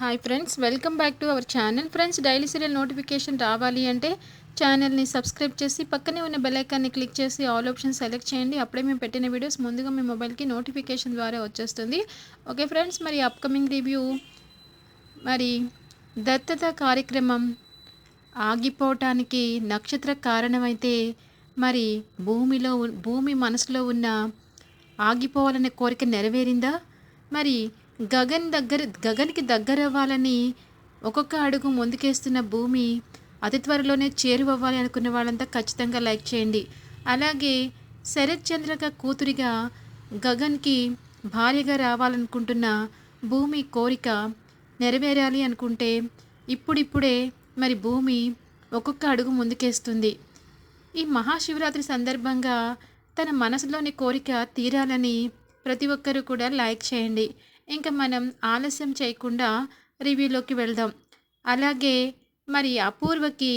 Hi friends welcome back to our channel friends daily serial notification రావాలి అంటే ఛానల్ని subscribe చేసి పక్కనే ఉన్న బెలైకాన్ని క్లిక్ చేసి ఆల్ ఆప్షన్ సెలెక్ట్ చేయండి. అప్పుడే మేము పెట్టిన వీడియోస్ ముందుగా మీ మొబైల్కి నోటిఫికేషన్ ద్వారా వచ్చేస్తుంది. ఓకే ఫ్రెండ్స్ మరి అప్కమింగ్ రివ్యూ మరి దత్తత కార్యక్రమం ఆగిపోవటానికి నక్షత్ర కారణమైతే మరి భూమిలో భూమి మనసులో ఉన్న ఆగిపోవాలనే కోరిక నెరవేరిందా? మరి గగన్ దగ్గర గగన్కి దగ్గర అవ్వాలని ఒక్కొక్క అడుగు ముందుకేస్తున్న భూమి అతి త్వరలోనే చేరువవ్వాలి అనుకున్న వాళ్ళంతా ఖచ్చితంగా లైక్ చేయండి. అలాగే శరత్ చంద్రక కూతురిగా గగన్కి భార్యగా రావాలనుకుంటున్న భూమి కోరిక నెరవేరాలి అనుకుంటే ఇప్పుడిప్పుడే మరి భూమి ఒక్కొక్క అడుగు ముందుకేస్తుంది. ఈ మహాశివరాత్రి సందర్భంగా తన మనసులోని కోరిక తీరాలని ప్రతి ఒక్కరూ కూడా లైక్ చేయండి. ఇంకా మనం ఆలస్యం చేయకుండా రివ్యూలోకి వెళ్దాం. అలాగే మరి అపూర్వకి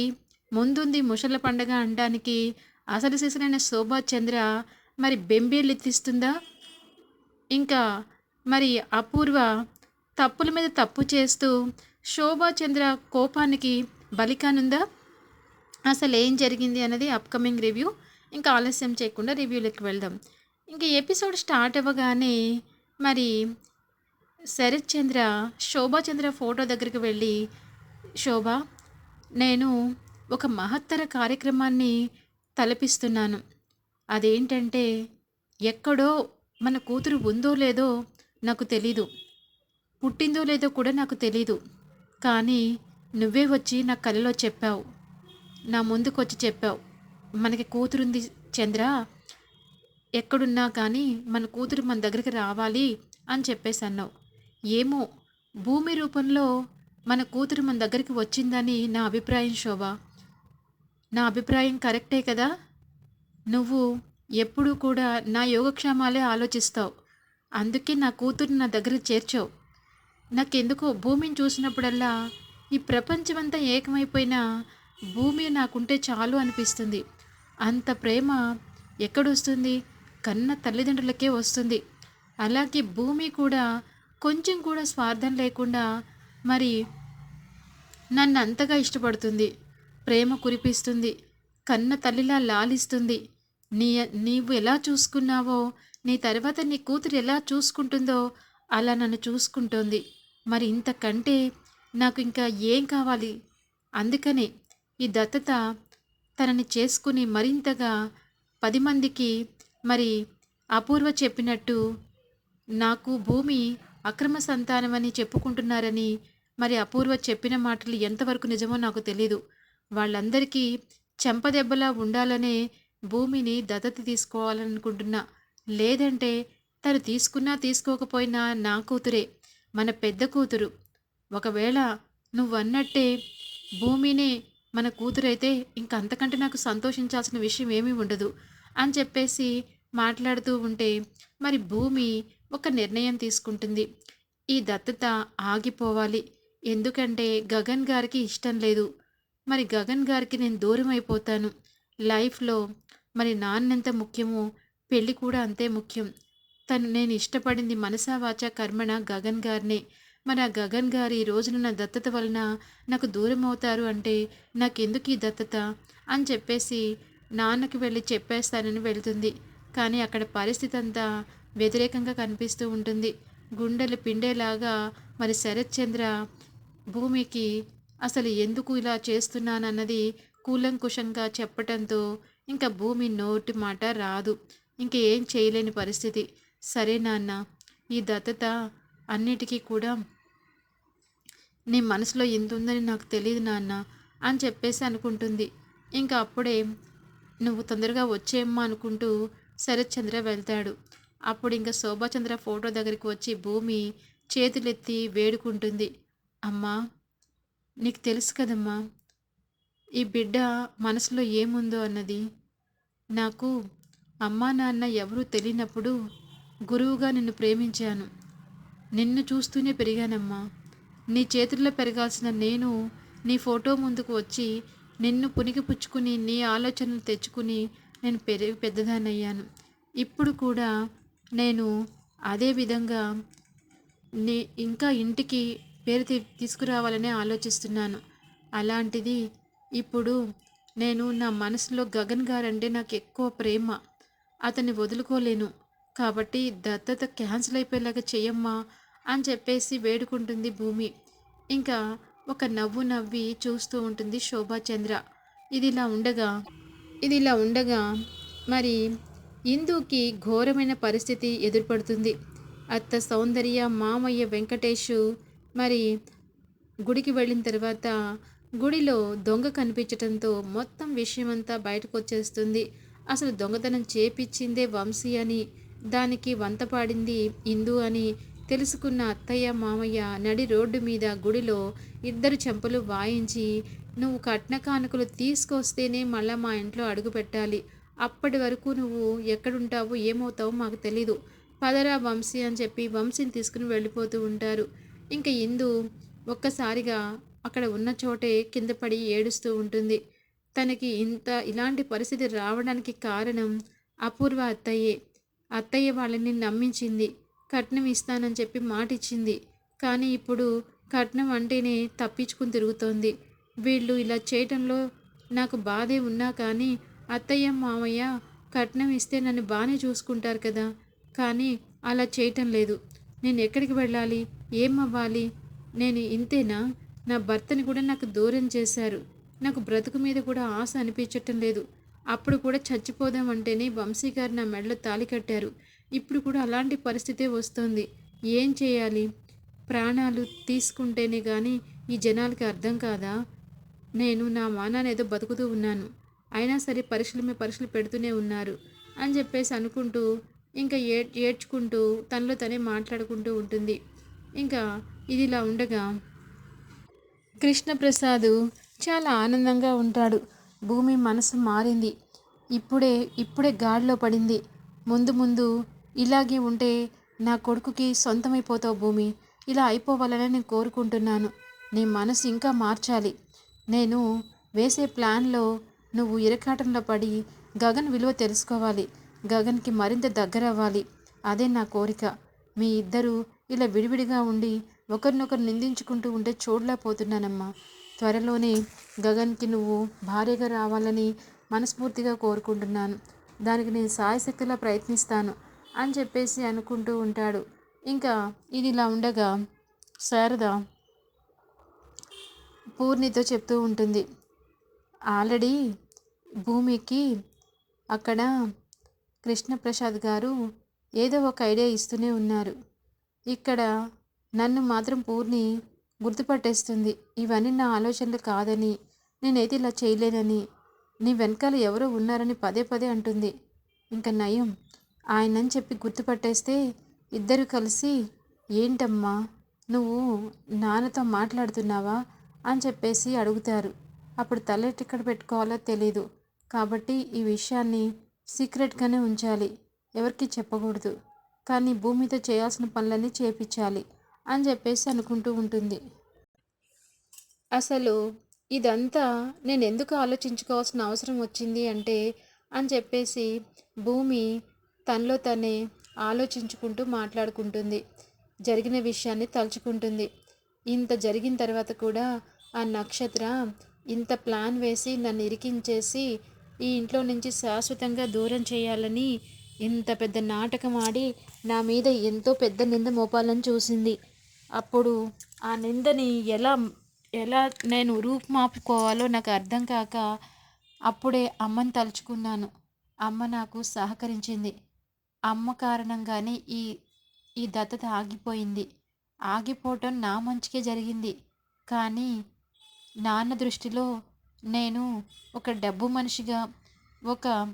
ముందుంది ముషల పండగ అనడానికి అసలు సిసలైన శోభా చంద్ర మరి బెంబేలెత్తిస్తుందా? ఇంకా మరి అపూర్వ తప్పుల మీద తప్పు చేస్తూ శోభా చంద్ర కోపానికి బలికానుందా అసలు ఏం జరిగింది అన్నది అప్కమింగ్ రివ్యూ ఇంకా ఆలస్యం చేయకుండా రివ్యూలోకి వెళ్దాం. ఇంకా ఎపిసోడ్ స్టార్ట్ అవ్వగానే మరి శరత్ చంద్ర శోభా చంద్ర ఫోటో దగ్గరికి వెళ్ళి శోభ నేను ఒక మహత్తర కార్యక్రమాన్ని తలపిస్తున్నాను. అదేంటంటే ఎక్కడో మన కూతురు ఉందో లేదో నాకు తెలీదు. పుట్టిందో లేదో కూడా నాకు తెలీదు. కానీ నువ్వే వచ్చి నా కలలో చెప్పావు. నా ముందుకు వచ్చి చెప్పావు. మనకి కూతురుంది చంద్ర. ఎక్కడున్నా కానీ మన కూతురు మన దగ్గరికి రావాలి అని చెప్పేసి అన్నావు ఏమో భూమి రూపంలో మన కూతురు మన దగ్గరికి వచ్చిందని నా అభిప్రాయం శోభ. నా అభిప్రాయం కరెక్టే కదా? నువ్వు ఎప్పుడూ కూడా నా యోగక్షేమాలే ఆలోచిస్తావు. అందుకే నా కూతురు నా దగ్గర చేర్చావు. నాకెందుకో భూమిని చూసినప్పుడల్లా ఈ ప్రపంచమంతా ఏకమైపోయినా భూమి నాకుంటే చాలు అనిపిస్తుంది. అంత ప్రేమ ఎక్కడొస్తుంది? కన్న తల్లిదండ్రులకే వస్తుంది. అలాగే భూమి కూడా కొంచెం కూడా స్వార్థం లేకుండా మరి నన్ను అంతగా ఇష్టపడుతుంది. ప్రేమ కురిపిస్తుంది. కన్న తల్లిలా లాలిస్తుంది. నీ నీవు ఎలా చూసుకున్నావో నీ తర్వాత నీ కూతురు ఎలా చూసుకుంటుందో అలా నన్ను చూసుకుంటోంది. మరి ఇంతకంటే నాకు ఇంకా ఏం కావాలి? అందుకనే ఈ దత్తత తనని చేసుకుని మరింతగా పది మందికి మరి అపూర్వ చెప్పినట్టు నాకు భూమి అక్రమ సంతానమని చెప్పుకుంటున్నారని మరి అపూర్వ చెప్పిన మాటలు ఎంతవరకు నిజమో నాకు తెలీదు. వాళ్ళందరికీ చెంపదెబ్బలా ఉండాలనే భూమిని దత్తత తీసుకోవాలనుకుంటున్నా. లేదంటే తను తీసుకున్నా తీసుకోకపోయినా నా కూతురే మన పెద్ద కూతురు. ఒకవేళ నువ్వు అన్నట్టే భూమినే మన కూతురైతే ఇంకంతకంటే నాకు సంతోషించాల్సిన విషయం ఏమీ ఉండదు అని చెప్పేసి మాట్లాడుతూ ఉంటే మరి భూమి ఒక నిర్ణయం తీసుకుంటుంది. ఈ దత్తత ఆగిపోవాలి. ఎందుకంటే గగన్ గారికి ఇష్టం లేదు. మరి గగన్ గారికి నేను దూరం అయిపోతాను. లైఫ్లో మరి నాన్నెంత ముఖ్యమో పెళ్ళి కూడా అంతే ముఖ్యం. తను నేను ఇష్టపడింది మనసావాచ కర్మణ గగన్ గారినే. మరి ఆ గగన్ గారు ఈ రోజున నా దత్తత వలన నాకు దూరం అవుతారు అంటే నాకెందుకు ఈ దత్తత? అని చెప్పేసి నాన్నకి వెళ్ళి చెప్పేస్తానని వెళ్తుంది. కానీ అక్కడ పరిస్థితి అంతా వ్యతిరేకంగా కనిపిస్తూ ఉంటుంది. గుండెలు పిండేలాగా మరి శరత్ చంద్ర భూమికి అసలు ఎందుకు ఇలా చేస్తున్నానన్నది కూలంకుషంగా చెప్పటంతో ఇంకా భూమి నోటి మాట రాదు. ఇంక ఏం చేయలేని పరిస్థితి. సరే నాన్న ఈ దత్తత అన్నిటికీ కూడా నీ మనసులో ఎంత ఉందని నాకు తెలియదు నాన్న అని చెప్పేసి అనుకుంటుంది. ఇంకా అప్పుడే నువ్వు తొందరగా వచ్చేయమ్మా అనుకుంటూ శరత్చంద్ర వెళ్తాడు. అప్పుడు ఇంకా శోభాచంద్ర ఫోటో దగ్గరికి వచ్చి భూమి చేతులెత్తి వేడుకుంటుంది. అమ్మా నీకు తెలుసు కదమ్మా ఈ బిడ్డ మనసులో ఏముందో అన్నది. నాకు అమ్మా నాన్న ఎవరూ తెలియనప్పుడు గురువుగా నిన్ను ప్రేమించాను. నిన్ను చూస్తూనే పెరిగానమ్మా. నీ చేతుల్లో పెరగాల్సిన నేను నీ ఫోటో ముందుకు వచ్చి నిన్ను పునికి పుచ్చుకుని నీ ఆలోచనలు తెచ్చుకుని నేను పెరిగి పెద్దదాన్నయ్యాను ఇప్పుడు కూడా నేను అదే విధంగా నే ఇంకా ఇంటికి పేరు తీ తీసుకురావాలని ఆలోచిస్తున్నాను. అలాంటిది ఇప్పుడు నేను నా మనసులో గగన్ గారంటే నాకు ఎక్కువ ప్రేమ. అతన్ని వదులుకోలేను. కాబట్టి దత్తత క్యాన్సిల్ అయిపోయేలాగా చెయ్యమ్మా అని చెప్పేసి వేడుకుంటుంది భూమి. ఇంకా ఒక నవ్వు నవ్వి చూస్తూ ఉంటుంది శోభాచంద్ర. ఇది ఇలా ఉండగా ఇది ఇలా ఉండగా మరి ఇందుకి ఘోరమైన పరిస్థితి ఎదురుపడుతుంది. అత్త సౌందర్య మామయ్య వెంకటేషు మరి గుడికి వెళ్ళిన తర్వాత గుడిలో దొంగ కనిపించటంతో మొత్తం విషయమంతా బయటకు వచ్చేస్తుంది అసలు దొంగతనం చేపించిందే వంశీ అని దానికి వంత పాడింది ఇందు అని తెలుసుకున్న అత్తయ్య మామయ్య నడి రోడ్డు మీద గుడిలో ఇద్దరు చెంపలు వాయించి నువ్వు కట్న కానుకలు తీసుకొస్తేనే మళ్ళా మా ఇంట్లో అడుగు పెట్టాలి అప్పటి వరకు నువ్వు ఎక్కడుంటావో ఏమవుతావో మాకు తెలీదు. పదరా వంశీ అని చెప్పి వంశీని తీసుకుని వెళ్ళిపోతూ ఉంటారు. ఇంకా ఇందు ఒక్కసారిగా అక్కడ ఉన్న చోటే కింద పడి ఏడుస్తూ ఉంటుంది. తనకి ఇంత ఇలాంటి పరిస్థితి రావడానికి కారణం అపూర్వ అత్తయ్యే. అత్తయ్య వాళ్ళని నమ్మించింది. కట్నం ఇస్తానని చెప్పి మాట ఇచ్చింది కానీ ఇప్పుడు కట్నం అంటేనే తప్పించుకుని తిరుగుతోంది. వీళ్ళు ఇలా చేయటంలో నాకు బాధే ఉన్నా కానీ అత్తయ్య మామయ్య కట్నం ఇస్తే నన్ను బాగానే చూసుకుంటారు కదా. కానీ అలా చేయటం లేదు. నేను ఎక్కడికి వెళ్ళాలి? ఏం అవ్వాలి? నేను ఇంతేనా? నా భర్తని కూడా నాకు దూరం చేశారు. నాకు బ్రతుకు మీద కూడా ఆశ అనిపించటం లేదు. అప్పుడు కూడా చచ్చిపోదామంటేనే వంశీ గారు నా మెడలో తాలి కట్టారు. ఇప్పుడు కూడా అలాంటి పరిస్థితే వస్తుంది. ఏం చేయాలి? ప్రాణాలు తీసుకుంటేనే కానీ ఈ జనాలకి అర్థం కాదా? నేను నా మానాన్ని ఏదో బతుకుతూ ఉన్నాను. అయినా సరే పరీక్షల మీద పరీక్షలు పెడుతూనే ఉన్నారు అని చెప్పేసి అనుకుంటూ ఇంకా ఏ ఏడ్చుకుంటూ తనలో తనే మాట్లాడుకుంటూ ఉంటుంది. ఇంకా ఇది ఇలా ఉండగా కృష్ణప్రసాద్ చాలా ఆనందంగా ఉంటాడు. భూమి మనసు మారింది. ఇప్పుడే ఇప్పుడే గాడిలో పడింది. ముందు ముందు ఇలాగే ఉంటే నా కొడుకుకి సొంతమైపోతావు భూమి. ఇలా అయిపోవాలని నేను కోరుకుంటున్నాను. నీ మనసు ఇంకా మార్చాలి. నేను వేసే ప్లాన్లో నువ్వు ఇరకాటంలో పడి గగన్ విలువ తెలుసుకోవాలి. గగన్కి మరింత దగ్గర అవ్వాలి అదే నా కోరిక. మీ ఇద్దరూ ఇలా విడివిడిగా ఉండి ఒకరినొకరు నిందించుకుంటూ ఉంటే చూడలేకపోతున్నానమ్మా త్వరలోనే గగన్కి నువ్వు భార్యగా రావాలని మనస్ఫూర్తిగా కోరుకుంటున్నాను. దానికి నేను సాయశక్తిలా ప్రయత్నిస్తాను అని చెప్పేసి అనుకుంటూ ఉంటాడు. ఇంకా ఇది ఇలా ఉండగా శారద పూర్ణితో చెప్తూ ఉంటుంది. ఆల్రెడీ భూమికి అక్కడ కృష్ణప్రసాద్ గారు ఏదో ఒక ఐడియా ఇస్తూనే ఉన్నారు. ఇక్కడ నన్ను మాత్రం పూర్ణి గుర్తుపట్టేస్తుంది. ఇవన్నీ నా ఆలోచనలు కాదని నేనైతే ఇలా చేయలేనని. నీ వెనకాల ఎవరో ఉన్నారని పదే పదే అంటుంది. ఇంకా నయం. ఆయనని చెప్పి గుర్తుపట్టేస్తే ఇద్దరు కలిసి ఏంటమ్మా నువ్వు నాన్నతో మాట్లాడుతున్నావా? అని చెప్పేసి అడుగుతారు. అప్పుడు తలెట్టిక్కడ పెట్టుకోవాలో తెలీదు. కాబట్టి ఈ విషయాన్ని సీక్రెట్గానే ఉంచాలి. ఎవరికి చెప్పకూడదు. కానీ భూమితో చేయాల్సిన పనులన్నీ చేపించాలి అని చెప్పేసి అనుకుంటూ ఉంటుంది. అసలు ఇదంతా నేను ఎందుకు ఆలోచించుకోవాల్సిన అవసరం వచ్చింది అంటే అని చెప్పేసి భూమి తనలో తనే ఆలోచించుకుంటూ మాట్లాడుకుంటుంది. జరిగిన విషయాన్ని తలుచుకుంటుంది. ఇంత జరిగిన తర్వాత కూడా ఆ నక్షత్ర ఇంత ప్లాన్ వేసి నన్ను ఇరికించేసి ఈ ఇంట్లో నుంచి శాశ్వతంగా దూరం చేయాలని ఇంత పెద్ద నాటకం ఆడి నా మీద ఎంతో పెద్ద నింద మోపాలని చూసింది. అప్పుడు ఆ నిందని ఎలా ఎలా నేను రూపుమాపుకోవాలో నాకు అర్థం కాక అప్పుడే అమ్మని తలుచుకున్నాను. అమ్మ నాకు సహకరించింది. అమ్మ కారణంగానే ఈ ఈ దత్తత ఆగిపోయింది. ఆగిపోవటం నా మంచికే జరిగింది. కానీ నాన్న దృష్టిలో నేను ఒక డబ్బు మనిషిగా ఒక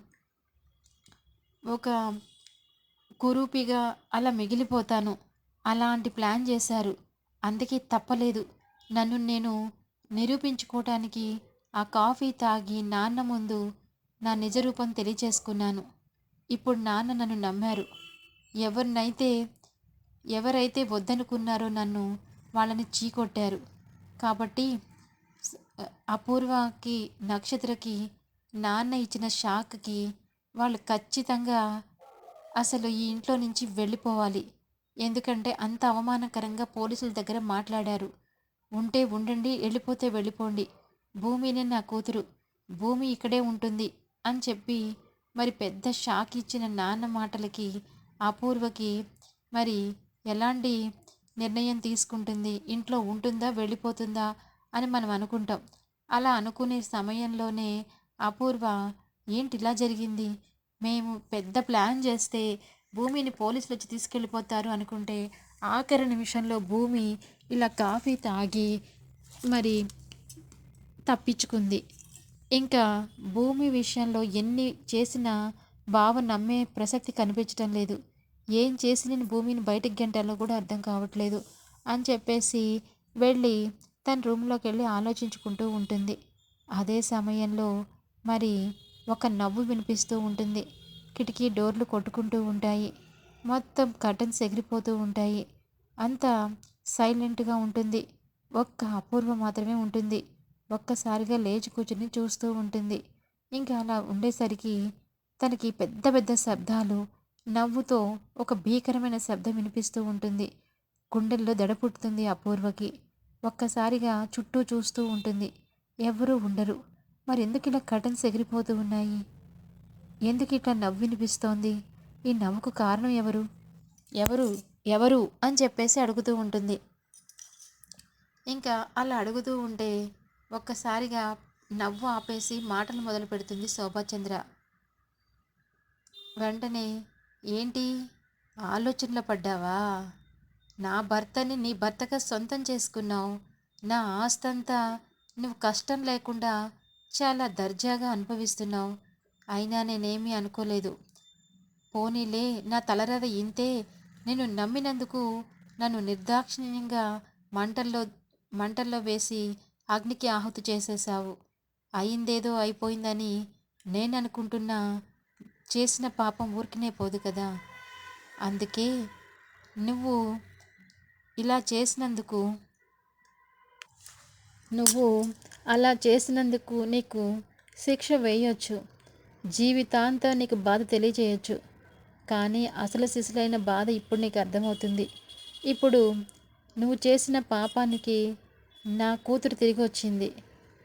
ఒక కురూపిగా అలా మిగిలిపోతాను. అలాంటి ప్లాన్ చేశారు. అందుకే తప్పలేదు. నన్ను నేను నిరూపించుకోవటానికి ఆ కాఫీ తాగి నాన్న ముందు నా నిజ రూపం తెలియచేసుకున్నాను. ఇప్పుడు నాన్న నన్ను నమ్మారు. ఎవరినైతే ఎవరైతే వద్దనుకున్నారో నన్ను వాళ్ళని చీకొట్టారు. కాబట్టి అపూర్వకి నక్షత్రకి నాన్న ఇచ్చిన షాక్కి వాళ్ళు ఖచ్చితంగా అసలు ఈ ఇంట్లో నుంచి వెళ్ళిపోవాలి. ఎందుకంటే అంత అవమానకరంగా పోలీసుల దగ్గర మాట్లాడారు. ఉంటే ఉండండి వెళ్ళిపోతే వెళ్ళిపోండి. భూమినే నా కూతురు భూమి ఇక్కడే ఉంటుంది అని చెప్పి మరి పెద్ద షాక్ ఇచ్చిన నాన్న మాటలకి అపూర్వకి మరి ఎలాంటి నిర్ణయం తీసుకుంటుంది? ఇంట్లో ఉంటుందా? వెళ్ళిపోతుందా? అని మనం అనుకుంటాం. అలా అనుకునే సమయంలోనే అపూర్వ ఏంటి ఇలా జరిగింది? మేము పెద్ద ప్లాన్ చేస్తే భూమిని పోలీసులు వచ్చి తీసుకెళ్ళిపోతారు అనుకుంటే ఆఖరి నిమిషంలో భూమి ఇలా కాఫీ తాగి మరి తప్పించుకుంది. ఇంకా భూమి విషయంలో ఎన్ని చేసినా బావ నమ్మే ప్రసక్తి కనిపించడం లేదు. ఏం చేసి నేను భూమిని బయటకు గంటలో కూడా అర్థం కావట్లేదు అని చెప్పేసి వెళ్ళి తన రూమ్లోకి వెళ్ళి ఆలోచించుకుంటూ ఉంటుంది. అదే సమయంలో మరి ఒక నవ్వు వినిపిస్తూ ఉంటుంది. కిటికీ డోర్లు కొట్టుకుంటూ ఉంటాయి. మొత్తం కర్టన్స్ ఎగిరిపోతూ ఉంటాయి. అంతా సైలెంట్గా ఉంటుంది. ఒక్క అపూర్వ మాత్రమే ఉంటుంది. ఒక్కసారిగా లేచి కూర్చుని చూస్తూ ఉంటుంది. ఇంకా అలా ఉండేసరికి తనకి పెద్ద పెద్ద శబ్దాలు నవ్వుతో ఒక భీకరమైన శబ్దం వినిపిస్తూ ఉంటుంది. గుండెల్లో దడ పుట్టుతుంది అపూర్వకి. ఒక్కసారిగా చుట్టూ చూస్తూ ఉంటుంది. ఎవరూ ఉండరు. మరి ఇలా కటన్స్ ఎగిరిపోతూ ఉన్నాయి? ఎందుకు ఇట్లా నవ్వు వినిపిస్తోంది ఈ నవ్వుకు కారణం ఎవరు? ఎవరు? ఎవరు? అని చెప్పేసి అడుగుతూ ఉంటుంది. ఇంకా అలా అడుగుతూ ఉంటే ఒక్కసారిగా నవ్వు ఆపేసి మాటలు మొదలు పెడుతుంది శోభాచంద్ర. వెంటనే ఏంటి? ఆలోచనలో పడ్డావా? నా భర్తని నీ భర్తగా సొంతం చేసుకున్నావు. నా ఆస్తంతా నువ్వు కష్టం లేకుండా చాలా దర్జాగా అనుభవిస్తున్నావు. అయినా నేనేమీ అనుకోలేదు. పోనీలే నా తలరాత ఇంతే. నేను నమ్మినందుకు నన్ను నిర్దాక్షిణ్యంగా మంటల్లో మంటల్లో వేసి అగ్నికి ఆహుతి చేసేశావు. అయిందేదో అయిపోయిందని నేను అనుకుంటున్నా చేసిన పాపం ఊరికినే పోదు కదా. అందుకే నువ్వు ఇలా చేసినందుకు నువ్వు అలా చేసినందుకు నీకు శిక్ష వేయొచ్చు. జీవితాంతం నీకు బాధ తెలియజేయచ్చు. కానీ అసలు శిశులైన బాధ ఇప్పుడు నీకు అర్థమవుతుంది. ఇప్పుడు నువ్వు చేసిన పాపానికి నా కూతురు తిరిగి వచ్చింది.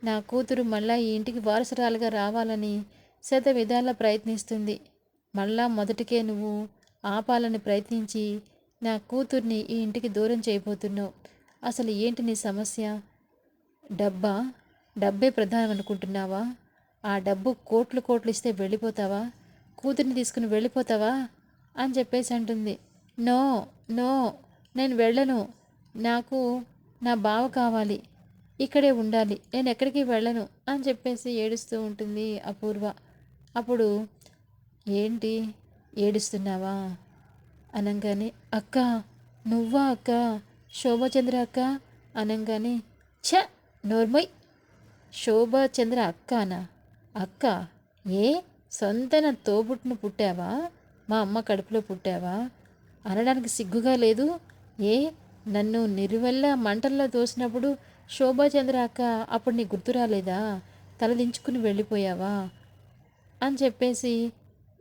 నా కూతురు మళ్ళా ఈ ఇంటికి వారసురాలుగా రావాలని శత విధాలా ప్రయత్నిస్తుంది. మళ్ళా మొదటికే నువ్వు ఆపాలని ప్రయత్నించి నా కూతుర్ని ఈ ఇంటికి దూరం చేయబోతున్నావు. అసలు ఏంటి నీ సమస్య? డబ్బా? డబ్బే ప్రధానం అనుకుంటున్నావా? ఆ డబ్బు కోట్లు కోట్లు ఇస్తే వెళ్ళిపోతావా? కూతుర్ని తీసుకుని వెళ్ళిపోతావా? అని చెప్పేసి అంటుంది. నో నో నేను వెళ్ళను. నాకు నా బావ కావాలి. ఇక్కడే ఉండాలి. నేను ఎక్కడికి వెళ్ళను అని చెప్పేసి ఏడుస్తూ ఉంటుంది అపూర్వ. అప్పుడు ఏంటి? ఏడుస్తున్నావా? అనగానే అక్క నువ్వా అక్క? శోభచంద్ర అక్క? అనగానే ఛ నోర్మయ్ శోభచంద్ర అక్కనా? అక్క ఏ? సొంతన తోబుట్టును పుట్టావా? మా అమ్మ కడుపులో పుట్టావా? అనడానికి సిగ్గుగా లేదు. ఏ? నన్ను నిరువెల్ల మంటల్లో తోసినప్పుడు శోభాచంద్ర అక్క అప్పుడు నీ గుర్తు రాలేదా? తలదించుకుని వెళ్ళిపోయావా? అని చెప్పేసి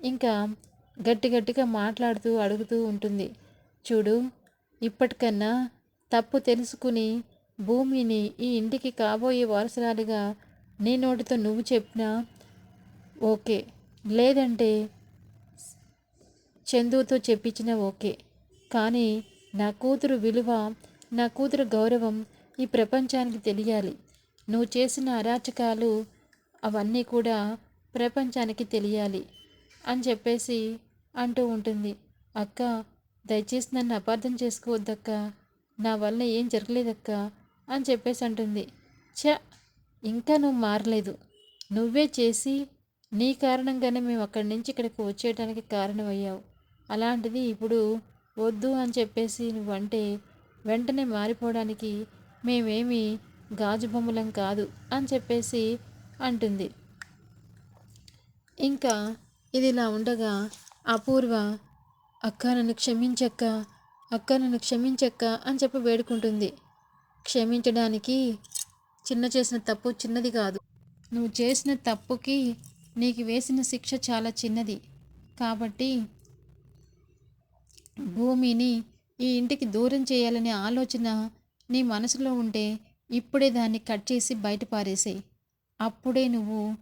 ఇంకా గట్టి గట్టిగా మాట్లాడుతూ అడుగుతూ ఉంటుంది. చూడు ఇప్పటికన్నా తప్పు తెలుసుకుని భూమిని ఈ ఇంటికి కాబోయే వారసురాలిగా నీ నోటితో నువ్వు చెప్పినా? ఓకే. లేదంటే చందుతో చెప్పించినా ఓకే. కానీ నా కూతురు విలువ నా కూతురు గౌరవం ఈ ప్రపంచానికి తెలియాలి. నువ్వు చేసిన అరాచకాలు అవన్నీ కూడా ప్రపంచానికి తెలియాలి అని చెప్పేసి అంటూ ఉంటుంది. అక్క దయచేసి నన్ను అపార్థం చేసుకోవద్దక్క. నా వల్ల ఏం జరగలేదక్క అని చెప్పేసి అంటుంది. ఛ ఇంకా నువ్వు మారలేదు. నువ్వే చేసి నీ కారణంగానే మేము అక్కడి నుంచి ఇక్కడికి వచ్చేయడానికి కారణమయ్యావు. అలాంటిది ఇప్పుడు వద్దు అని చెప్పేసి నువ్వంటే వెంటనే మారిపోవడానికి మేమేమి గాజు బొమ్మలం కాదు అని చెప్పేసి అంటుంది. ఇంకా ఇది ఇలా ఉండగా అపూర్వ అక్క నన్ను క్షమించక్క అక్క నన్ను క్షమించక్క అని చెప్పి వేడుకుంటుంది. క్షమించడానికి చిన్న చేసిన తప్పు చిన్నది కాదు. నువ్వు చేసిన తప్పుకి నీకు వేసిన శిక్ష చాలా చిన్నది. కాబట్టి భూమిని ఈ ఇంటికి దూరం చేయాలనే ఆలోచన నీ మనసులో ఉంటే ఇప్పుడే దాన్ని కట్ చేసి బయట పారేసేయి. అప్పుడే నువ్వు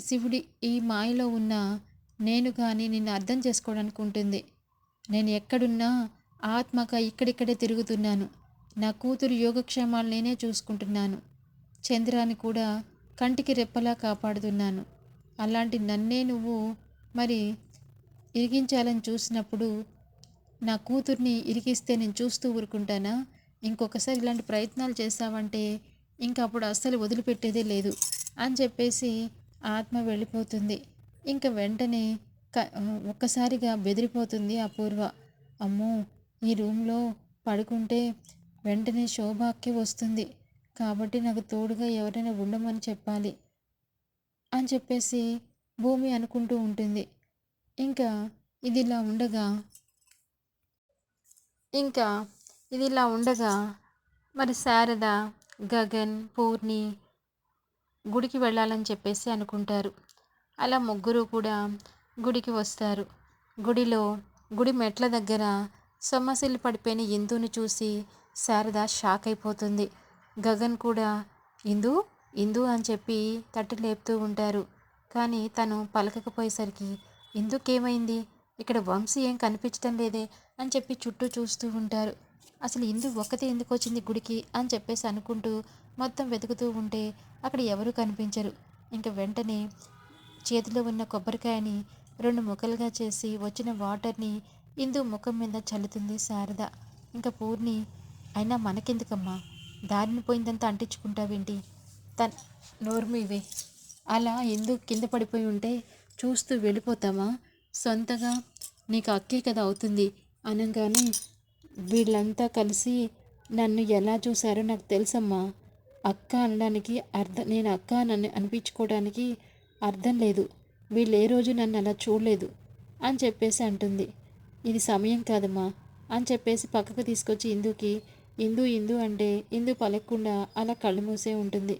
శివుడి ఈ మాయలో ఉన్న నేను కానీ నిన్ను అర్థం చేసుకోవడానికి ఉంటుంది. నేను ఎక్కడున్నా ఆత్మక ఇక్కడిక్కడే తిరుగుతున్నాను. నా కూతురు యోగక్షేమాలు నేనే చూసుకుంటున్నాను. చంద్రాన్ని కూడా కంటికి రెప్పలా కాపాడుతున్నాను. అలాంటి నన్నే నువ్వు మరి ఇరిగించాలని చూసినప్పుడు నా కూతుర్ని ఇరికిస్తే నేను చూస్తూ ఊరుకుంటానా? ఇంకొకసారి ఇలాంటి ప్రయత్నాలు చేస్తావంటే ఇంక అప్పుడు అస్సలు వదిలిపెట్టేదే లేదు అని చెప్పేసి ఆత్మ వెళ్ళిపోతుంది. ఇంక వెంటనే క ఒక్కసారిగా బెదిరిపోతుంది అపూర్వ అమ్మో ఈ రూమ్లో పడుకుంటే వెంటనే శోభాక్కి వస్తుంది. కాబట్టి నాకు తోడుగా ఎవరైనా ఉండమని చెప్పాలి అని చెప్పేసి భూమి అనుకుంటూ ఉంటుంది. ఇంకా ఇది ఇలా ఉండగా ఇంకా ఇది ఇలా ఉండగా మరి శారద గగన్ పూర్ణి గుడికి వెళ్ళాలని చెప్పేసి అనుకుంటారు. అలా ముగ్గురు కూడా గుడికి వస్తారు. గుడిలో గుడి మెట్ల దగ్గర సొమ్మసిల్లు పడిపోయిన ఇందుని చూసి శారద షాక్ అయిపోతుంది. గగన్ కూడా ఇందు ఇందు అని చెప్పి తట్టి లేపుతూ ఉంటారు. కానీ తను పలకకపోయేసరికి ఇందుకేమైంది ఇక్కడ వంశీ ఏం కనిపించడం లేదే? అని చెప్పి చుట్టూ చూస్తూ ఉంటారు. అసలు ఇందు ఒక్కతే ఎందుకు వచ్చింది గుడికి? అని చెప్పేసి అనుకుంటూ మొత్తం వెతుకుతూ ఉంటే అక్కడ ఎవరు కనిపించరు. ఇంక వెంటనే చేతిలో ఉన్న కొబ్బరికాయని రెండు ముక్కలుగా చేసి వచ్చిన వాటర్ని ఇందు ముఖం మీద చల్లుతుంది శారద. ఇంకా పూర్ణి అయినా మనకెందుకమ్మా? దారిని పోయిందంతా అంటించుకుంటావేంటి? తన నోర్మివే. అలా ఎందుకు కింద పడిపోయి ఉంటే చూస్తూ వెళ్ళిపోతామా? సొంతగా నీకు అక్కే కదా అవుతుంది అనగానే వీళ్ళంతా కలిసి నన్ను ఎలా చూశారో నాకు తెలుసమ్మా. అక్క అనడానికి అర్థం నేను అక్క నన్ను అనిపించుకోవడానికి అర్థం లేదు. వీళ్ళు ఏ రోజు నన్ను అలా చూడలేదు అని చెప్పేసి అంటుంది. ఇది సమయం కాదమ్మా అని చెప్పేసి పక్కకు తీసుకొచ్చి ఇందుకి ఇందు ఇందు అంటే ఇందు పలకకుండా అలా కళ్ళు మూసే ఉంటుంది.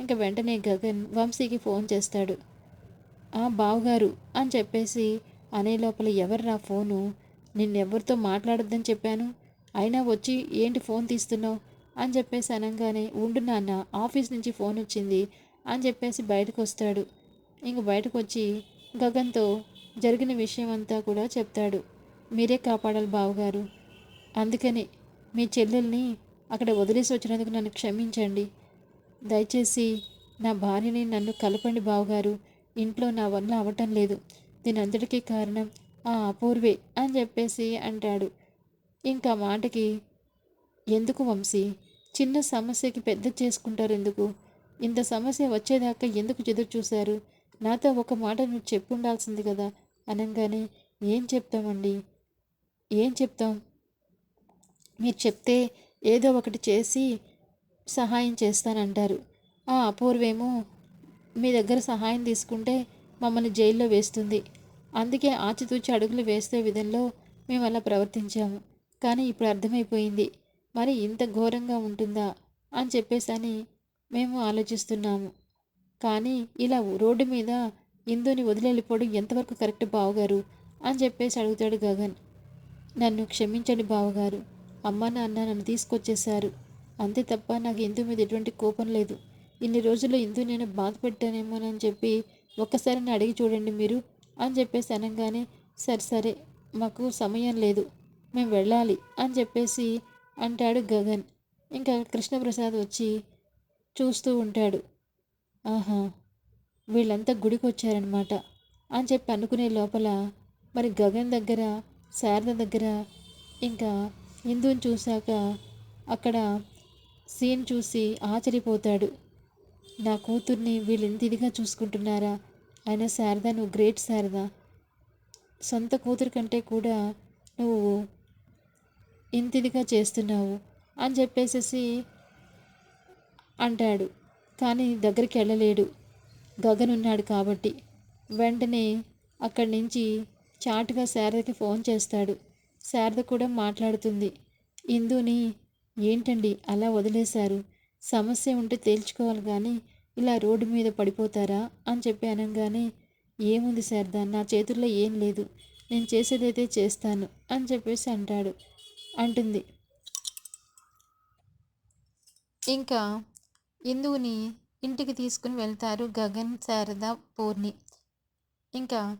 ఇంకా వెంటనే గగన్ వంశీకి ఫోన్ చేస్తాడు. ఆ బావుగారు అని చెప్పేసి అనే లోపల ఎవరు నా ఫోను? నిన్నెవరితో మాట్లాడొద్దని చెప్పాను? అయినా వచ్చి ఏంటి ఫోన్ తీస్తున్నావు? అని చెప్పేసి అనగానే ఉండు నాన్న ఆఫీస్ నుంచి ఫోన్ వచ్చింది అని చెప్పేసి బయటకు వస్తాడు ఇంక బయటకు వచ్చి గగన్తో జరిగిన విషయం అంతా కూడా చెప్తాడు. మీరే కాపాడాలి బావగారు. అందుకని మీ చెల్లెల్ని అక్కడ వదిలేసి వచ్చినందుకు నన్ను క్షమించండి. దయచేసి నా భార్యని నన్ను కలపండి బావగారు. ఇంట్లో నా వల్ల అవ్వటం లేదు. దీనంతటికీ కారణం ఆ అపూర్వే అని చెప్పేసి అంటాడు. ఇంకా మాటకి ఎందుకు వంశీ? చిన్న సమస్యకి పెద్ద చేసుకుంటారు ఎందుకు? ఇంత సమస్య వచ్చేదాకా ఎందుకు ఎదురు చూశారు నాతో ఒక మాట నువ్వు చెప్పుండాల్సింది కదా? అనగానే ఏం చెప్తామండి? ఏం చెప్తాం? మీరు చెప్తే ఏదో ఒకటి చేసి సహాయం చేస్తానంటారు. ఆ అపూర్వేమో మీ దగ్గర సహాయం తీసుకుంటే మమ్మల్ని జైల్లో వేస్తుంది. అందుకే ఆచితూచి అడుగులు వేసే విధంలో మేము అలా ప్రవర్తించాము. కానీ ఇప్పుడు అర్థమైపోయింది. మరి ఇంత ఘోరంగా ఉంటుందా? అని చెప్పేసి అని మేము ఆలోచిస్తున్నాము. కానీ ఇలా రోడ్డు మీద ఇందుని వదిలేళ్ళిపోవడం ఎంతవరకు కరెక్ట్ బావగారు? అని చెప్పేసి అడుగుతాడు గగన్. నన్ను క్షమించండి బావగారు. అమ్మ నాన్న నన్ను తీసుకొచ్చేశారు. అంతే తప్ప నాకు ఇందు మీద ఎటువంటి కోపం లేదు. ఇన్ని రోజుల్లో ఇందు నేను బాధ పెట్టానేమోనని చెప్పి ఒక్కసారి నన్ను అడిగి చూడండి మీరు అని చెప్పేసి అనగానే సరే సరే మాకు సమయం లేదు. మేము వెళ్ళాలి అని చెప్పేసి అంటాడు గగన్. ఇంకా కృష్ణప్రసాద్ వచ్చి చూస్తూ ఉంటాడు. ఆహా వీళ్ళంతా గుడికి వచ్చారనమాట అని చెప్పి అనుకునే లోపల మరి గగన్ దగ్గర శారద దగ్గర ఇంకా హిందూని చూశాక అక్కడ సీన్ చూసి ఆశ్చర్యపోతాడు. నా కూతుర్ని వీళ్ళు ఇంత ఇదిగా చూసుకుంటున్నారా? అయినా శారద నువ్వు గ్రేట్ శారద. సొంత కూతురు కంటే కూడా నువ్వు ఇంత ఇదిగా చేస్తున్నావు అని చెప్పేసేసి అంటాడు. కానీ దగ్గరికి వెళ్ళలేడు. గగన్ ఉన్నాడు కాబట్టి. వెంటనే అక్కడి నుంచి చాటుగా శారదకి ఫోన్ చేస్తాడు. శారద కూడా మాట్లాడుతుంది. ఇందుని ఏంటండి అలా వదిలేశారు? సమస్య ఉంటే తేల్చుకోవాలి కానీ ఇలా రోడ్డు మీద పడిపోతారా అని చెప్పి అనగానే ఏముంది శారద? నా చేతుల్లో ఏం లేదు. నేను చేసేదైతే చేస్తాను అని చెప్పేసి అంటాడు. అంటుంది. ఇంకా ఇందుని ఇంటికి తీసుకుని వెళ్తారు గగన్ శారద పూర్ణి. ఇంకా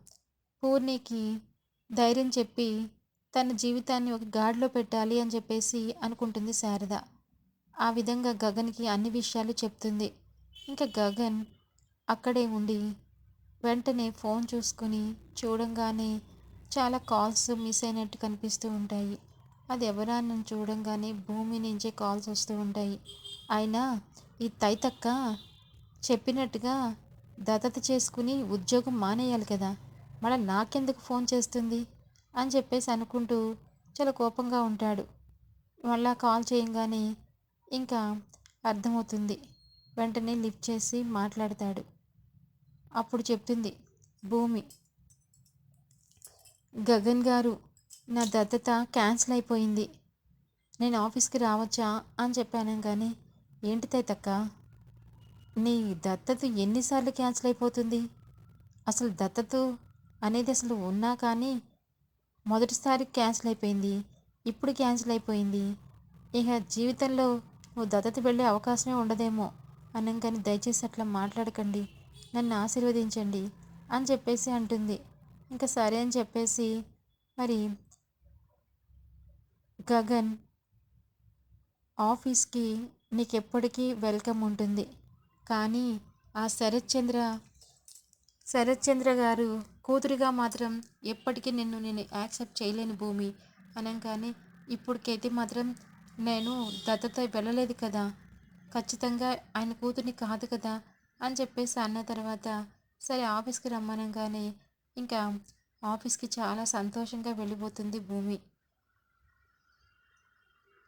పూర్ణికి ధైర్యం చెప్పి తన జీవితాన్ని ఒక గాడిలో పెట్టాలి అని చెప్పేసి అనుకుంటుంది శారద. ఆ విధంగా గగన్కి అన్ని విషయాలు చెప్తుంది. ఇంకా గగన్ అక్కడే ఉండి వెంటనే ఫోన్ చూసుకుని చూడంగానే చాలా కాల్స్ మిస్ అయినట్టు కనిపిస్తూ ఉంటాయి. అది ఎవరా చూడంగానే భూమి నుంచే కాల్స్ వస్తూ ఉంటాయి. అయినా ఈ తైతక్క చెప్పినట్టుగా దత్తత చేసుకుని ఉద్యోగం మానేయాలి కదా. మళ్ళీ నాకెందుకు ఫోన్ చేస్తుంది? అని చెప్పేసి అనుకుంటూ చాలా కోపంగా ఉంటాడు. మళ్ళా కాల్ చేయంగానే ఇంకా అర్థమవుతుంది. వెంటనే లిఫ్ట్ చేసి మాట్లాడతాడు. అప్పుడు చెప్తుంది భూమి గగన్ గారు నా దత్తత క్యాన్సిల్ అయిపోయింది. నేను ఆఫీస్కి రావచ్చా? అని చెప్పాను కానీ ఏంటి తైతక్క? నీ దత్తత ఎన్నిసార్లు క్యాన్సిల్ అయిపోతుంది? అసలు దత్తత అనేది అసలు ఉన్నా కానీ మొదటిసారి క్యాన్సిల్ అయిపోయింది ఇప్పుడు క్యాన్సిల్ అయిపోయింది. ఇక జీవితంలో నువ్వు దత్తత వెళ్ళే అవకాశమే ఉండదేమో అనగానే దయచేసి అట్లా మాట్లాడకండి నన్ను ఆశీర్వదించండి అని చెప్పేసి అంటుంది. ఇంకా సరే అని చెప్పేసి మరి గగన్ ఆఫీస్కి నీకు ఎప్పటికీ వెల్కమ్ ఉంటుంది. కానీ ఆ శరత్చంద్ర శరత్చంద్ర గారు కూతురిగా మాత్రం ఎప్పటికీ నిన్ను నేను యాక్సెప్ట్ చేయలేని భూమి అనగానే ఇప్పటికైతే మాత్రం నేను దత్తత వెళ్ళలేదు కదా. ఖచ్చితంగా ఆయన కూతుర్ని కాదు కదా అని చెప్పేసి అన్న తర్వాత సరే ఆఫీస్కి రమ్మనగానే ఇంకా ఆఫీస్కి చాలా సంతోషంగా వెళ్ళిపోతుంది భూమి.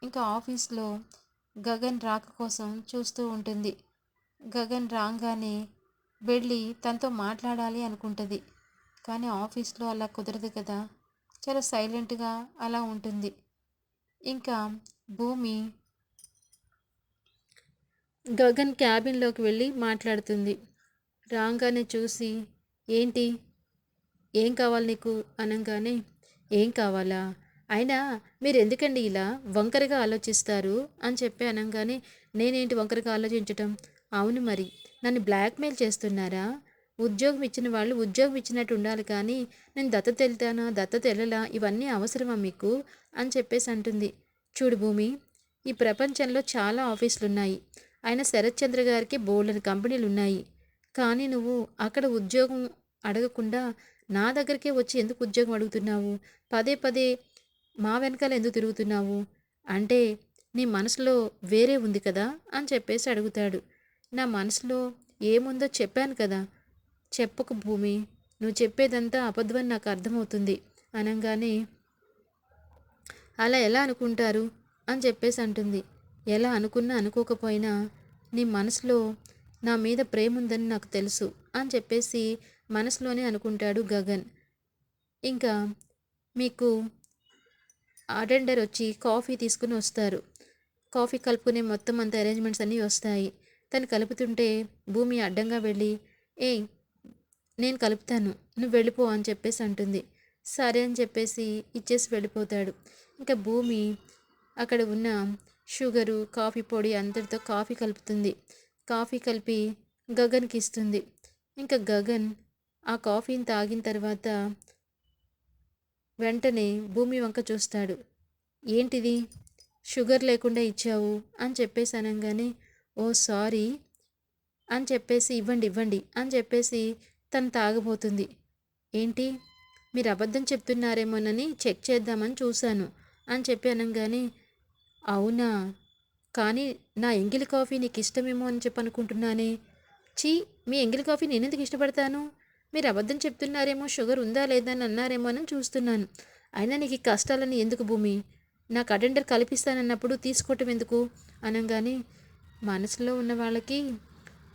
ఇంకా ఆఫీస్లో గగన్ రాక కోసం చూస్తూ ఉంటుంది. గగన్ రాగానే వెళ్ళి తనతో మాట్లాడాలి అనుకుంటుంది. కానీ ఆఫీస్లో అలా కుదరదు కదా. చాలా సైలెంట్గా అలా ఉంటుంది. ఇంకా భూమి గగన్ క్యాబిన్లోకి వెళ్ళి మాట్లాడుతుంది. రాగానే చూసి ఏంటి? ఏం కావాలి నీకు? అనగానే ఏం కావాలా? అయినా మీరు ఎందుకండి ఇలా వంకరగా ఆలోచిస్తారు అని చెప్పి అనగానే నేనేంటి వంకరగా ఆలోచించటం? అవును మరి. నన్ను బ్లాక్మెయిల్ చేస్తున్నారా? ఉద్యోగం ఇచ్చిన వాళ్ళు ఉద్యోగం ఇచ్చినట్టు ఉండాలి కానీ నేను దత్తత వెళ్తానా దత్తత వెళ్ళలా ఇవన్నీ అవసరమా మీకు? అని చెప్పేసి అంటుంది. చూడు భూమి ఈ ప్రపంచంలో చాలా ఆఫీసులు ఉన్నాయి ఆయన శరత్చంద్ర గారికి బోల్డని కంపెనీలు ఉన్నాయి కానీ నువ్వు అక్కడ ఉద్యోగం అడగకుండా నా దగ్గరికే వచ్చి ఎందుకు ఉద్యోగం అడుగుతున్నావు? పదే పదే మా వెనకాల ఎందుకు తిరుగుతున్నావు? అంటే నీ మనసులో వేరే ఉంది కదా అని చెప్పేసి అడుగుతాడు. నా మనసులో ఏముందో చెప్పాను కదా. చెప్పకు భూమి నువ్వు చెప్పేదంతా అబద్ధమని నాకు అర్థమవుతుంది అనగానే అలా ఎలా అనుకుంటారు? అని చెప్పేసి అంటుంది. ఎలా అనుకున్నా అనుకోకపోయినా నీ మనసులో నా మీద ప్రేమ ఉందని నాకు తెలుసు అని చెప్పేసి మనసులోనే అనుకుంటాడు గగన్. ఇంకా మీకు అటెండర్ వచ్చి కాఫీ తీసుకుని వస్తారు. కాఫీ కలుపుకునే మొత్తం అంత అరేంజ్మెంట్స్ అన్నీ వస్తాయి. తను కలుపుతుంటే భూమి అడ్డంగా వెళ్ళి ఏ నేను కలుపుతాను. నువ్వు వెళ్ళిపో అని చెప్పేసి అంటుంది. సరే అని చెప్పేసి ఇచ్చేసి వెళ్ళిపోతాడు. ఇంకా భూమి అక్కడ ఉన్న షుగరు కాఫీ పొడి అంతటితో కాఫీ కలుపుతుంది. కాఫీ కలిపి గగన్కి ఇస్తుంది. ఇంకా గగన్ ఆ కాఫీని తాగిన తర్వాత వెంటనే భూమి వంక చూస్తాడు. ఏంటిది? షుగర్ లేకుండా ఇచ్చావు అని చెప్పేసి అనగానే ఓ సారీ అని చెప్పేసి ఇవ్వండి ఇవ్వండి అని చెప్పేసి తను తాగబోతుంది. ఏంటి? మీరు అబద్ధం చెప్తున్నారేమోనని చెక్ చేద్దామని చూశాను అని చెప్పి అనగానే అవునా? కానీ నా ఎంగిలి కాఫీ నీకు ఇష్టమేమో అని చెప్పి అనుకుంటున్నానే చీ! మీ ఎంగిలి కాఫీ నేను ఎందుకు ఇష్టపడతాను? మీరు అబద్ధం చెప్తున్నారేమో షుగర్ ఉందా లేదా అని అన్నారేమో అని చూస్తున్నాను. అయినా నీకు ఈ కష్టాలని ఎందుకు భూమి? నాకు అటెండర్ కల్పిస్తానన్నప్పుడు తీసుకోవటం ఎందుకు? అనగానే మనసులో ఉన్న వాళ్ళకి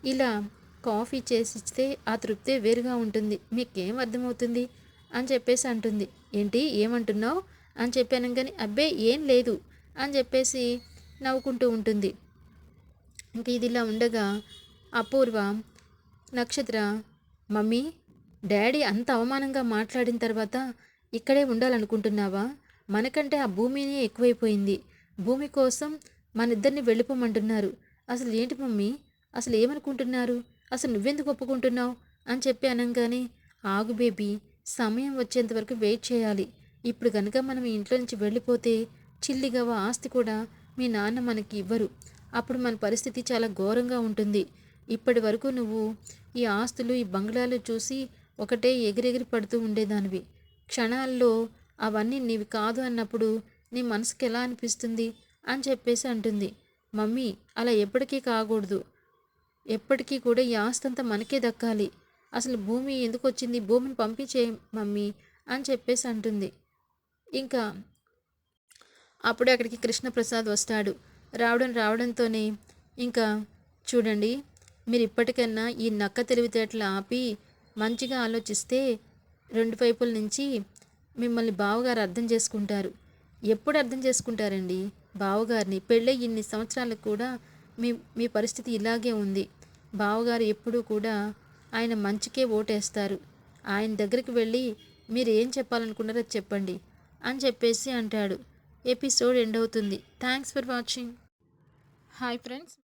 ఇలా కాఫీ చేసిస్తే ఆ తృప్తే వేరుగా ఉంటుంది. మీకేం అర్థమవుతుంది? అని చెప్పేసి అంటుంది. ఏంటి? ఏమంటున్నావు? అని చెప్పాను కానీ అబ్బే ఏం లేదు అని చెప్పేసి నవ్వుకుంటూ ఉంటుంది. ఇంక ఇది ఇలా ఉండగా అపూర్వ నక్షత్ర మమ్మీ డాడీ అంత అవమానంగా మాట్లాడిన తర్వాత ఇక్కడే ఉండాలనుకుంటున్నావా? మనకంటే ఆ భూమినే ఎక్కువైపోయింది. భూమి కోసం మన ఇద్దరిని వెళ్ళిపోమంటున్నారు. అసలు ఏంటి మమ్మీ? అసలు ఏమనుకుంటున్నారు? అసలు నువ్వెందుకు ఒప్పుకుంటున్నావు? అని చెప్పి అనగానే ఆగు బేబీ సమయం వచ్చేంత వరకు వెయిట్ చేయాలి. ఇప్పుడు కనుక మనం ఇంట్లో నుంచి వెళ్ళిపోతే చిల్లిగవ ఆస్తి కూడా మీ నాన్న మనకి ఇవ్వరు. అప్పుడు మన పరిస్థితి చాలా ఘోరంగా ఉంటుంది. ఇప్పటి వరకు నువ్వు ఈ ఆస్తులు ఈ బంగ్లాలు చూసి ఒకటే ఎగిరెగిరి పడుతూ ఉండేదానివి. క్షణాల్లో అవన్నీ నీవి కాదు అన్నప్పుడు నీ మనసుకి ఎలా అనిపిస్తుంది అని చెప్పేసి అంటుంది. మమ్మీ అలా ఎప్పటికీ కాకూడదు. ఎప్పటికీ కూడా ఈ ఆస్తంతా మనకే దక్కాలి. అసలు భూమి ఎందుకు వచ్చింది? భూమిని పంపించే మమ్మీ అని చెప్పేసి అంటుంది. ఇంకా అప్పుడే అక్కడికి కృష్ణప్రసాద్ వస్తాడు. రావడం రావడంతోనే ఇంకా చూడండి మీరు ఇప్పటికన్నా ఈ నక్క తెలివితేటలు ఆపి మంచిగా ఆలోచిస్తే రెండు వైపుల నుంచి మిమ్మల్ని బావగారు అర్థం చేసుకుంటారు. ఎప్పుడు అర్థం చేసుకుంటారండి? బావగారిని. పెళ్ళై ఇన్ని సంవత్సరాలకు కూడా మీ మీ పరిస్థితి ఇలాగే ఉంది. బావగారు ఎప్పుడూ కూడా ఆయన మంచికే ఓటేస్తారు. ఆయన దగ్గరికి వెళ్ళి మీరు ఏం చెప్పాలనుకున్నారో చెప్పండి అని చెప్పేసి అంటాడు. ఎపిసోడ్ ఎండ్ అవుతుంది. Thanks for watching. Hi friends.